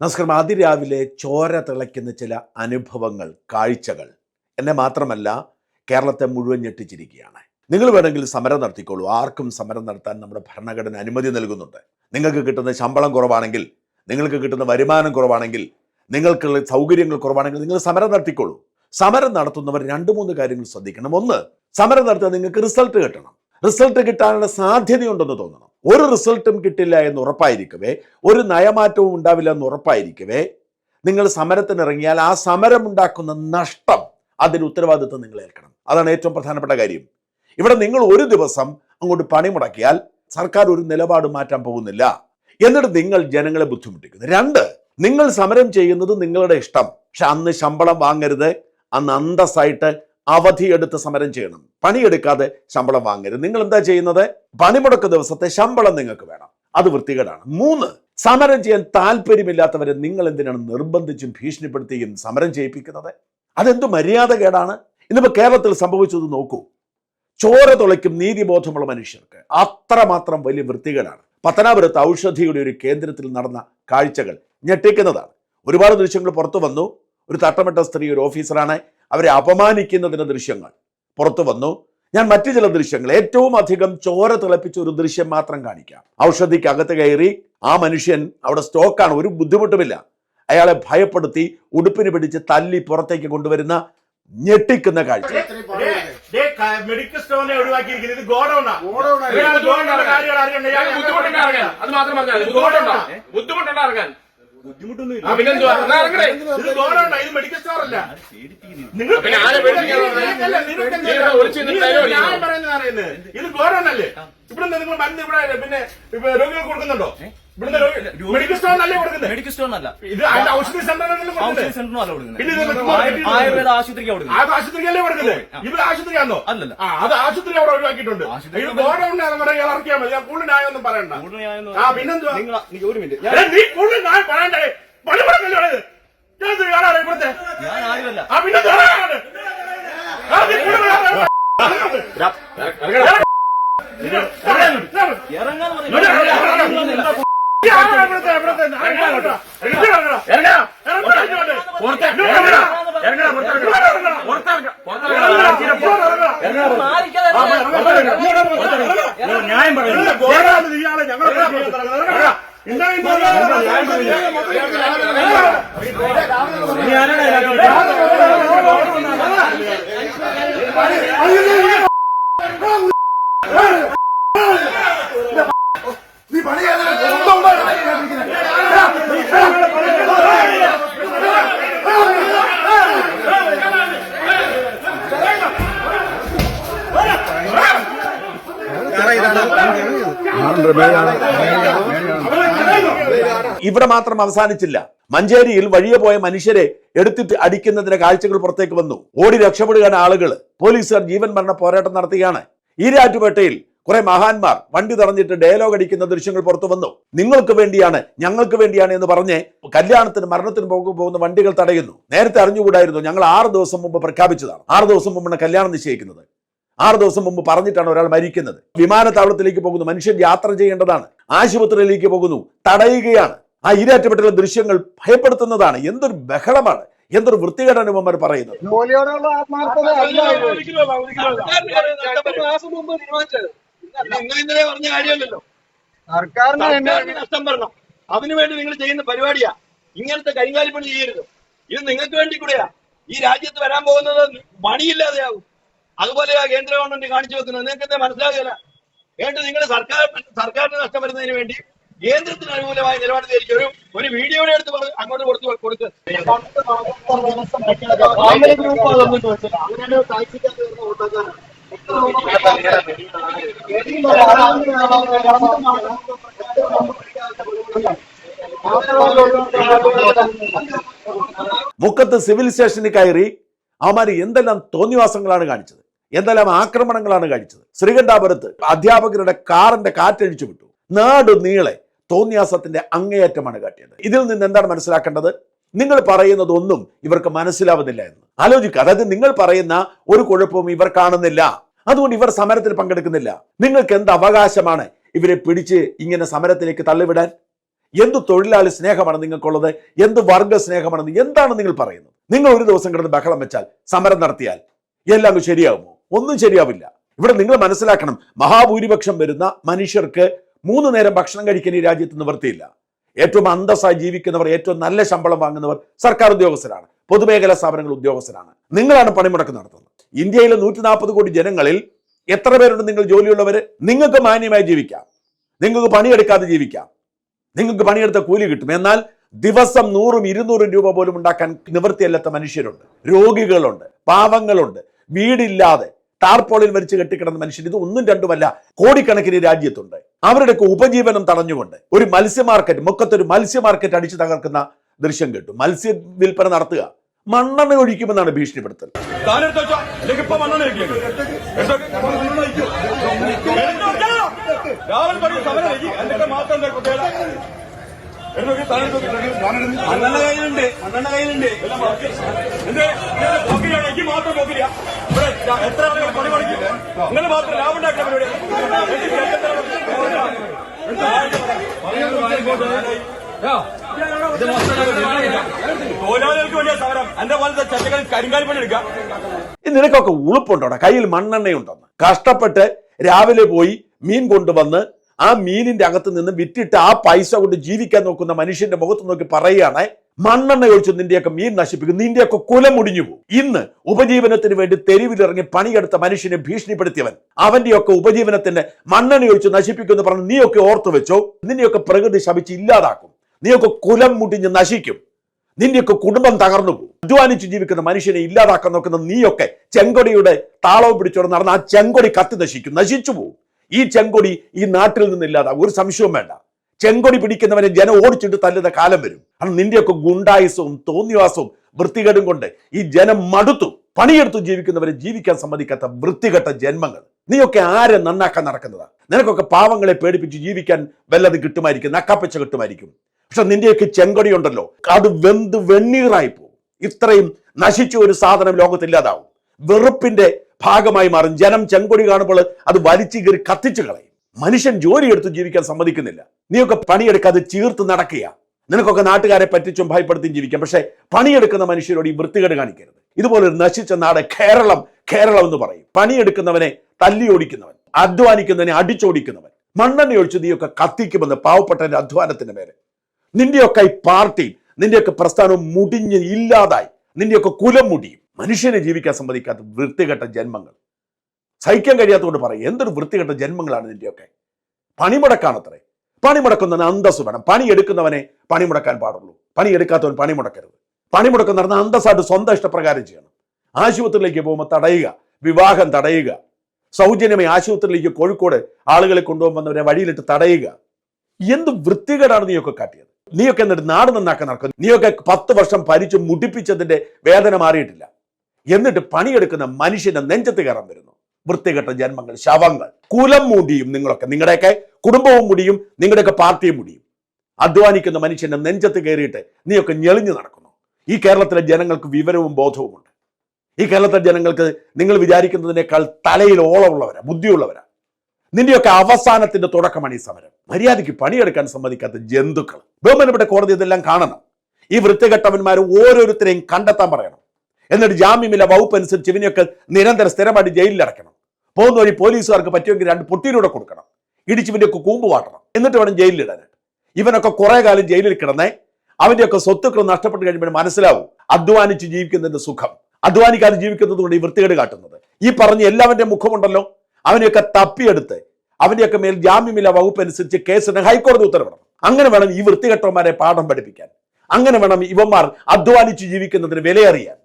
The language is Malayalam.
നമസ്കാരം. അതിരാവിലെ ചോര തിളയ്ക്കുന്ന ചില അനുഭവങ്ങൾ കാഴ്ചകൾ എന്നെ മാത്രമല്ല കേരളത്തെ മുഴുവൻ ഞെട്ടിച്ചിരിക്കുകയാണ്. നിങ്ങൾ വേണമെങ്കിൽ സമരം നടത്തിക്കോളൂ. ആർക്കും സമരം നടത്താൻ നമ്മുടെ ഭരണഘടന അനുമതി നൽകുന്നുണ്ട്. നിങ്ങൾക്ക് കിട്ടുന്ന ശമ്പളം കുറവാണെങ്കിൽ നിങ്ങൾക്ക് കിട്ടുന്ന വരുമാനം കുറവാണെങ്കിൽ നിങ്ങൾക്കുള്ള സൗകര്യങ്ങൾ കുറവാണെങ്കിൽ നിങ്ങൾ സമരം നടത്തിക്കോളൂ. സമരം നടത്തുന്നവർ രണ്ട് മൂന്ന് കാര്യങ്ങൾ ശ്രദ്ധിക്കണം. ഒന്ന് സമരം നടത്താൻ നിങ്ങൾക്ക് റിസൾട്ട് കിട്ടണം. റിസൾട്ട് കിട്ടാനുള്ള സാധ്യതയുണ്ടെന്ന് തോന്നണം. ഒരു റിസൾട്ടും കിട്ടില്ല എന്ന് ഉറപ്പായിരിക്കവേ ഒരു നയമാറ്റവും ഉണ്ടാവില്ല എന്ന് ഉറപ്പായിരിക്കവേ നിങ്ങൾ സമരത്തിനിറങ്ങിയാൽ ആ സമരം ഉണ്ടാക്കുന്ന നഷ്ടം അതിന് ഉത്തരവാദിത്വം നിങ്ങൾ ഏൽക്കണം. അതാണ് ഏറ്റവും പ്രധാനപ്പെട്ട കാര്യം. ഇവിടെ നിങ്ങൾ ഒരു ദിവസം അങ്ങോട്ട് പണി മുടക്കിയാൽ സർക്കാർ ഒരു നിലപാട് മാറ്റാൻ പോകുന്നില്ല. എന്നിട്ട് നിങ്ങൾ ജനങ്ങളെ ബുദ്ധിമുട്ടിക്കുന്നു. രണ്ട് നിങ്ങൾ സമരം ചെയ്യുന്നത് നിങ്ങളുടെ ഇഷ്ടം. പക്ഷെ അന്ന് ശമ്പളം വാങ്ങരുത്. അന്ന് അന്തസ്സായിട്ട് അവധിയെടുത്ത് സമരം ചെയ്യണം. പണിയെടുക്കാതെ ശമ്പളം വാങ്ങരുത്. നിങ്ങൾ എന്താ ചെയ്യുന്നത്? പണിമുടക്ക് ദിവസത്തെ ശമ്പളം നിങ്ങൾക്ക് വേണം. അത് വൃത്തികേടാണ്. മൂന്ന് സമരം ചെയ്യാൻ താല്പര്യമില്ലാത്തവരെ നിങ്ങൾ എന്തിനാണ് നിർബന്ധിച്ചും ഭീഷണിപ്പെടുത്തിയും സമരം ചെയ്യിപ്പിക്കുന്നത്? അതെന്തു മര്യാദകേടാണ്? ഇന്നിപ്പോ കേരളത്തിൽ സംഭവിച്ചത് നോക്കൂ. ചോര തുളയ്ക്കും നീതിബോധമുള്ള മനുഷ്യർക്ക് അത്രമാത്രം വലിയ വൃത്തികേടാണ്. പത്തനാപുരത്ത് ഔഷധിയുടെ ഒരു കേന്ദ്രത്തിൽ നടന്ന കാഴ്ചകൾ ഞെട്ടിക്കുന്നതാണ്. ഒരുപാട് ദൃശ്യങ്ങൾ പുറത്തു വന്നു. ഒരു തട്ടമിട്ട സ്ത്രീ ഒരു ഓഫീസറാണ്. അവരെ അപമാനിക്കുന്നതിന്റെ ദൃശ്യങ്ങൾ പുറത്തു വന്നു. ഞാൻ മറ്റു ചില ദൃശ്യങ്ങൾ ഏറ്റവും അധികം ചോര തിളപ്പിച്ച ഒരു ദൃശ്യം മാത്രം കാണിക്കാം. ഔഷധിക്കകത്ത് കയറി ആ മനുഷ്യൻ അവിടെ സ്റ്റോക്കാണ് ഒരു ബുദ്ധിമുട്ടുമില്ല. അയാളെ ഭയപ്പെടുത്തി ഉടുപ്പിന് പിടിച്ച് തല്ലി പുറത്തേക്ക് കൊണ്ടുവരുന്ന ഞെട്ടിക്കുന്ന കാഴ്ച. മെഡിക്കൽ സ്റ്റോറിനെ ഒഴിവാക്കിയിരിക്കുന്നത് ഗോഡൌണാ. ഗോഡൗൺ അത് മാത്രം പറഞ്ഞാൽ നിങ്ങൾ ഇത് ഗോഡൗൺ അല്ലേ? ഇവിടെ നിങ്ങൾ മരുന്ന് ഇവിടെ പിന്നെ രോഗികൾ രോഗികൾക്ക് കൊടുക്കുന്നുണ്ടോ? മെഡിക്കൽ സ്റ്റോറിനല്ലേ കൊടുക്കുന്നത്? മെഡിക്കൽ സ്റ്റോറിനല്ല ഇത് ഔഷധ സെന്ററിനല്ലേ ഔഷധ സെന്ററിനും അല്ല കൊടുക്കുന്നത്. ആയുർവേദ ആശുപത്രിക്കാ കൊടുക്കുന്നത്. ആശുപത്രിക്കല്ലേ കൊടുക്കുന്നത്? ഇവിടെ ആശുപത്രിയാണോ അല്ലല്ല. അത് ആശുപത്രി അവിടെ ഒഴിവാക്കിയിട്ടുണ്ട്. ഇത് ഗോഡൌണിനാണെന്ന് പറയാൻ ഇറക്കിയാൽ മതി. ഞാൻ കൂടുതൽ ന്യായമൊന്നും പറയണ്ട. ആ, പിന്നെന്താ ഒരു മിനിറ്റ്. നീ കൂടുതൽ ന്യായം പറയണ്ടേ. ഇവിടുത്തെ? ഞാൻ ആരുമല്ല. ആ പിന്നെ ന്യായം പറയുന്നത് ഇയാളെ നീ പണി. ഇറങ്ങടാ. എന്താ ഈ ന്യായം ഇവിടെ മാത്രം അവസാനിച്ചില്ല. മഞ്ചേരിയിൽ വഴിയെ പോയ മനുഷ്യരെ എടുത്തിട്ട് അടിക്കുന്നതിന്റെ കാഴ്ചകൾ പുറത്തേക്ക് വന്നു. ഓടി രക്ഷപ്പെടുകയാണ് ആളുകൾ. പോലീസുകാർ ജീവൻ മരണ പോരാട്ടം നടത്തുകയാണ്. ഈരാറ്റുപേട്ടയിൽ കുറെ മഹാന്മാർ വണ്ടി തടഞ്ഞിട്ട് ഡയലോഗ് അടിക്കുന്ന ദൃശ്യങ്ങൾ പുറത്തു വന്നു. നിങ്ങൾക്ക് വേണ്ടിയാണ് ഞങ്ങൾക്ക് വേണ്ടിയാണ് എന്ന് പറഞ്ഞ് കല്യാണത്തിന് മരണത്തിന് പോകു പോകുന്ന വണ്ടികൾ തടയുന്നു. നേരത്തെ അറിഞ്ഞുകൂടായിരുന്നു ഞങ്ങൾ ആറ് ദിവസം മുമ്പ് പ്രഖ്യാപിച്ചതാണ്. ആറ് ദിവസം മുമ്പാണ് കല്യാണം നിശ്ചയിക്കുന്നത്. ആറ് ദിവസം മുമ്പ് പറഞ്ഞിട്ടാണ് ഒരാൾ മരിക്കുന്നത്. വിമാനത്താവളത്തിലേക്ക് പോകുന്നു. മനുഷ്യൻ യാത്ര ചെയ്യേണ്ടതാണ്. ആശുപത്രിയിലേക്ക് പോകുന്നു. തടയുകയാണ്. ആ ഈരാറ്റുപെട്ടുള്ള ദൃശ്യങ്ങൾ ഭയപ്പെടുത്തുന്നതാണ്. എന്തൊരു ബഹളമാണ്. എന്തൊരു വൃത്തികേടാണ് ഇവന്മാർ പറയുന്നത് സർക്കാരിന് അതിനുവേണ്ടി നിങ്ങൾ ചെയ്യുന്ന പരിപാടിയാ. ഇങ്ങനത്തെ കരിങ്കാലിപ്പണി ചെയ്യരുത്. ഇത് നിങ്ങൾക്ക് വേണ്ടി കൂടെയാ. ഈ രാജ്യത്ത് വരാൻ പോകുന്നത് പണിയില്ലാതെയാകും അതുപോലെയാ കേന്ദ്ര ഗവൺമെന്റ് കാണിച്ചു വെക്കുന്നത് നിങ്ങൾക്ക് എന്താ മനസ്സിലാകില്ല വേണ്ട നിങ്ങൾ സർക്കാർ സർക്കാരിന് നഷ്ടം വരുന്നതിന് വേണ്ടി കേന്ദ്രത്തിന് അനുകൂലമായ നിലപാട് ഒരു ഒരു വീഡിയോയുടെ അടുത്ത് അങ്ങോട്ട് കൊടുത്തു ഓട്ടോക്കാരാണ് മുക്കത്ത് സിവിൽ സ്റ്റേഷനിൽ കയറി അവന്മാർ എന്തെല്ലാം തോന്നിവാസങ്ങളാണ് കാണിച്ചത്? എന്തെല്ലാം ആക്രമണങ്ങളാണ് കഴിച്ചത് ശ്രീകണ്ഠാപുരത്ത് അധ്യാപകരുടെ കാറിന്റെ കാറ്റഴിച്ചു വിട്ടു. നാട് നീളെ തോന്നിയാസത്തിന്റെ അങ്ങേയറ്റമാണ് കാട്ടിയത്. ഇതിൽ നിന്ന് എന്താണ് മനസ്സിലാക്കേണ്ടത്? നിങ്ങൾ പറയുന്നത് ഒന്നും ഇവർക്ക് മനസ്സിലാവുന്നില്ല എന്ന്. ആലോചിക്കുക അതായത് നിങ്ങൾ പറയുന്ന ഒരു കുഴപ്പവും ഇവർ കാണുന്നില്ല. അതുകൊണ്ട് ഇവർ സമരത്തിൽ പങ്കെടുക്കുന്നില്ല. നിങ്ങൾക്ക് എന്ത് അവകാശമാണ് ഇവരെ പിടിച്ച് ഇങ്ങനെ സമരത്തിലേക്ക് തള്ളിവിടാൻ? എന്ത് തൊഴിലാളി സ്നേഹമാണ് നിങ്ങൾക്കുള്ളത്? എന്ത് വർഗ സ്നേഹമാണ്? എന്താണ് നിങ്ങൾ പറയുന്നത്? നിങ്ങൾ ഒരു ദിവസം കിടന്ന് ബഹളം വെച്ചാൽ സമരം നടത്തിയാൽ എല്ലാം ശരിയാകുമോ? ഒന്നും ശരിയാവില്ല. ഇവിടെ നിങ്ങൾ മനസ്സിലാക്കണം മഹാഭൂരിപക്ഷം വരുന്ന മനുഷ്യർക്ക് മൂന്ന് നേരം ഭക്ഷണം കഴിക്കാൻ ഈ രാജ്യത്ത് നിവൃത്തിയില്ല. ഏറ്റവും അന്തസ്സായി ജീവിക്കുന്നവർ ഏറ്റവും നല്ല ശമ്പളം വാങ്ങുന്നവർ സർക്കാർ ഉദ്യോഗസ്ഥരാണ്. പൊതുമേഖലാ സ്ഥാപനങ്ങൾ ഉദ്യോഗസ്ഥരാണ്. നിങ്ങളാണ് പണിമുടക്ക് നടത്തുന്നത്. ഇന്ത്യയിലെ നൂറ്റി നാൽപ്പത് കോടി ജനങ്ങളിൽ എത്ര പേരുണ്ട് നിങ്ങൾ ജോലിയുള്ളവർ നിങ്ങൾക്ക് മാന്യമായി ജീവിക്കാം. നിങ്ങൾക്ക് പണിയെടുക്കാതെ ജീവിക്കാം. നിങ്ങൾക്ക് പണിയെടുത്ത കൂലി കിട്ടും. എന്നാൽ ദിവസം നൂറും ഇരുന്നൂറും രൂപ പോലും ഉണ്ടാക്കാൻ നിവൃത്തിയല്ലാത്ത മനുഷ്യരുണ്ട്. രോഗികളുണ്ട്. പാവങ്ങളുണ്ട്. വീടില്ലാതെ ടാർപോളിൽ വരിച്ച് കെട്ടിക്കിടന്ന മനുഷ്യൻ. ഇത് ഒന്നും രണ്ടുമല്ല കോടിക്കണക്കിന് രാജ്യത്തുണ്ട്. അവരുടെയൊക്കെ ഉപജീവനം തടഞ്ഞുകൊണ്ട് ഒരു മത്സ്യ മാർക്കറ്റ് മുക്കത്തൊരു മത്സ്യ മാർക്കറ്റ് അടിച്ചു തകർക്കുന്ന ദൃശ്യം കേട്ടു. മത്സ്യ വിൽപ്പന നടത്തുക. മണ്ണെണ്ണ ഒഴിക്കുമെന്നാണ് ഭീഷണിപ്പെടുത്തൽ. രാവിലെ തുടങ്ങി സമരം വൈകി. എന്നിട്ട് മാത്രം എന്താ കുട്ടികളെ? എടുത്ത് നോക്ക്, താനെടുത്ത് നോക്ക്. മണ്ണെണ്ണ കയ്യിലുണ്ട് അണ്ണന്റെ കയ്യിലുണ്ട് പോക്കിരിയാണോ? എനിക്ക് മാത്രം പോക്കിരിയാ? ഇവിടെ എത്ര ആളുകൾ പണി പണിക്കും? നിങ്ങൾ മാത്രം ലാഭം പരിപാടി. ഇത് നിനക്കൊക്കെ ഉളുപ്പുണ്ടോടാ? കയ്യിൽ മണ്ണെണ്ണയുണ്ടെന്ന്. കഷ്ടപ്പെട്ട് രാവിലെ പോയി മീൻ കൊണ്ടുവന്ന് ആ മീനിന്റെ അകത്ത് നിന്ന് വിറ്റിട്ട് ആ പൈസ കൊണ്ട് ജീവിക്കാൻ നോക്കുന്ന മനുഷ്യന്റെ മുഖത്ത് നോക്കി പറയുകയാണ് മണ്ണെണ്ണ ഒഴിച്ച് നിന്റെയൊക്കെ മീൻ നശിപ്പിക്കും നിന്റെയൊക്കെ കുല മുടിഞ്ഞു പോകും. ഇന്ന് ഉപജീവനത്തിന് വേണ്ടി തെരുവിലിറങ്ങി പണിയെടുത്ത മനുഷ്യനെ ഭീഷണിപ്പെടുത്തിയവൻ അവന്റെയൊക്കെ ഉപജീവനത്തിന്റെ മണ്ണെണ്ണ ഒഴിച്ച് നശിപ്പിക്കുമെന്ന് പറഞ്ഞ് നീയൊക്കെ ഓർത്തു വെച്ചോ? നിന്നെയൊക്കെ പ്രകൃതി ശപിച്ച് ഇല്ലാതാക്കും. നീയൊക്കെ കുലം മുടിഞ്ഞ് നശിക്കും. നിന്റെയൊക്കെ കുടുംബം തകർന്നു പോകും. അധ്വാനിച്ച് ജീവിക്കുന്ന മനുഷ്യനെ ഇല്ലാതാക്കാൻ നോക്കുന്ന നീയൊക്കെ ചെങ്കൊടിയുടെ താളവും പിടിച്ചോടെ നടന്ന ആ ചെങ്കൊടി കത്തി നശിക്കും. നശിച്ചു പോകും. ഈ ചെങ്കൊടി ഈ നാട്ടിൽ നിന്ന് ഇല്ലാതാകും ഒരു സംശയവും വേണ്ട. ചെങ്കൊടി പിടിക്കുന്നവനെ ജനം ഓടിച്ചിട്ട് തല്ലുന്ന കാലം വരും. കാരണം നിന്റെയൊക്കെ ഗുണ്ടായുസവും തോന്നിവാസവും വൃത്തികേടും കൊണ്ട് ഈ ജനം മടുത്തു. പണിയെടുത്തു ജീവിക്കുന്നവരെ ജീവിക്കാൻ സമ്മതിക്കാത്ത വൃത്തികെട്ട ജന്മങ്ങൾ. നീയൊക്കെ ആരെ നന്നാക്കാൻ നടക്കുന്നതാ? നിനക്കൊക്കെ പാവങ്ങളെ പേടിപ്പിച്ച് ജീവിക്കാൻ വല്ലത് കിട്ടുമായിരിക്കും. നക്കാപ്പച്ച കിട്ടുമായിരിക്കും. പക്ഷെ നിന്റെയൊക്കെ ചെങ്കൊടി ഉണ്ടല്ലോ. അത് വെന്ത് വെണ്ണീറായി പോകും. ഇത്രയും നശിച്ച ഒരു സാധനം ലോകത്തില്ലാതാവും വെറുപ്പിന്റെ ഭാഗമായി മാറും. ജനം ചെങ്കൊടി കാണുമ്പോൾ അത് വലിച്ചു കയറി കത്തിച്ചു കളയും. മനുഷ്യൻ ജോലിയെടുത്ത് ജീവിക്കാൻ സമ്മതിക്കുന്നില്ല. നീയൊക്കെ പണിയെടുക്കാതെ ചീർത്ത് നടക്കുക നിനക്കൊക്കെ നാട്ടുകാരെ പറ്റിച്ചും ഭയപ്പെടുത്തിയും ജീവിക്കാം. പക്ഷെ പണിയെടുക്കുന്ന മനുഷ്യരോട് ഈ വൃത്തികേട് കാണിക്കരുത്. ഇതുപോലെ ഒരു നശിച്ച നാട് കേരളം കേരളം എന്ന് പറയും. പണിയെടുക്കുന്നവനെ തല്ലി ഓടിക്കുന്നവൻ അധ്വാനിക്കുന്നവനെ അടിച്ചോടിക്കുന്നവൻ. മണ്ണെണ്ണ ഒഴിച്ച് നീയൊക്കെ കത്തിക്കുമെന്ന് പാവപ്പെട്ടവന്റെ അധ്വാനത്തിന്റെ പേര്. നിന്റെയൊക്കെ ഈ പാർട്ടിയും നിന്റെയൊക്കെ പ്രസ്ഥാനവും മുടിഞ്ഞ് ഇല്ലാതായി. നിന്റെയൊക്കെ കുലം മുടിയും. മനുഷ്യനെ ജീവിക്കാൻ സമ്മതിക്കാത്ത വൃത്തികെട്ട ജന്മങ്ങൾ. സഹിക്കാൻ കഴിയാത്തതുകൊണ്ട് പറയും എന്തൊരു വൃത്തികെട്ട ജന്മങ്ങളാണ് നിന്റെയൊക്കെ പണിമുടക്കാണത്രേ. പണിമുടക്കുന്നവന് അന്തസ് വേണം. പണിയെടുക്കുന്നവനെ പണിമുടക്കാൻ പാടുള്ളൂ. പണിയെടുക്കാത്തവൻ പണിമുടക്കരുത്. പണിമുടക്കം നടന്ന അന്തസ്സായിട്ട് സ്വന്തം ഇഷ്ടപ്രകാരം ചെയ്യണം. ആശുപത്രിയിലേക്ക് പോകുമ്പോൾ തടയുക വിവാഹം തടയുക. സൗജന്യമായി ആശുപത്രിയിലേക്ക് കോഴിക്കോട് ആളുകളെ കൊണ്ടുപോകുന്നവരെ വഴിയിലിട്ട് തടയുക. എന്ത് വൃത്തികേടാണ് നീയൊക്കെ കാട്ടിയത്? നീയൊക്കെ എന്നിട്ട് നാട് നന്നാക്കാൻ നടക്കുന്നത് നീയൊക്കെ പത്ത് വർഷം ഭരിച്ചു മുടിപ്പിച്ചതിന്റെ വേദന മാറിയിട്ടില്ല. എന്നിട്ട് പണിയെടുക്കുന്ന മനുഷ്യന്റെ നെഞ്ചത്ത് കയറാൻ വരുന്നു. വൃത്തികെട്ട ജന്മങ്ങൾ ശവങ്ങൾ കുലം മൂടിയും നിങ്ങളൊക്കെ. നിങ്ങളുടെയൊക്കെ കുടുംബവും മുടിയും നിങ്ങളുടെയൊക്കെ പാർട്ടിയും മുടിയും. അധ്വാനിക്കുന്ന മനുഷ്യന്റെ നെഞ്ചത്ത് കയറിയിട്ട് നീയൊക്കെ ഞെളിഞ്ഞു നടക്കുന്നു. ഈ കേരളത്തിലെ ജനങ്ങൾക്ക് വിവരവും ബോധവുമുണ്ട്. ഈ കേരളത്തിലെ ജനങ്ങൾക്ക് നിങ്ങൾ വിചാരിക്കുന്നതിനേക്കാൾ തലയിൽ ഓളമുള്ളവരാ ബുദ്ധിയുള്ളവരാ. നിന്റെയൊക്കെ അവസാനത്തിന്റെ തുടക്കമാണ് ഈ സമരം. മര്യാദയ്ക്ക് പണിയെടുക്കാൻ സമ്മതിക്കാത്ത ജന്തുക്കൾ. ബഹുമാനപ്പെട്ട കോടതി ഇതെല്ലാം കാണണം. ഈ വൃത്തികെട്ടവന്മാർ ഓരോരുത്തരെയും കണ്ടെത്താൻ പറയണം. എന്നിട്ട് ജാമ്യമില്ല വകുപ്പ് അനുസരിച്ച് ഇവനെയൊക്കെ നിരന്തരം സ്ഥിരമായിട്ട് ജയിലിൽ അടയ്ക്കണം. പോകുന്ന വഴി പോലീസുകാർക്ക് പറ്റുമെങ്കിൽ രണ്ട് പൊട്ടിയിലൂടെ കൊടുക്കണം. ഇടിച്ച് ഇവന്റെയൊക്കെ കൂമ്പ് വാട്ടണം. എന്നിട്ട് വേണം ജയിലിൽ ഇടാനായിട്ട് ഇവനൊക്കെ കുറേ കാലം ജയിലിൽ കിടന്നേ അവന്റെയൊക്കെ സ്വത്തുക്കൾ നഷ്ടപ്പെട്ട് കഴിയുമ്പോൾ മനസ്സിലാവും അധ്വാനിച്ച് ജീവിക്കുന്നതിന്റെ സുഖം. അധ്വാനിക്കാതെ ജീവിക്കുന്നത് കൊണ്ട് ഈ വൃത്തികേട് കാട്ടുന്നത്. ഈ പറഞ്ഞ എല്ലാവന്റെ മുഖമുണ്ടല്ലോ അവനെയൊക്കെ തപ്പിയെടുത്ത് അവന്റെയൊക്കെ മേൽ ജാമ്യമില്ല വകുപ്പ് അനുസരിച്ച് കേസിന് ഹൈക്കോടതി ഉത്തരവിടണം. അങ്ങനെ വേണം ഈ വൃത്തികെട്ടവന്മാരെ പാഠം പഠിപ്പിക്കാൻ. അങ്ങനെ വേണം ഇവന്മാർ അധ്വാനിച്ച് ജീവിക്കുന്നതിന് വിലയറിയാൻ.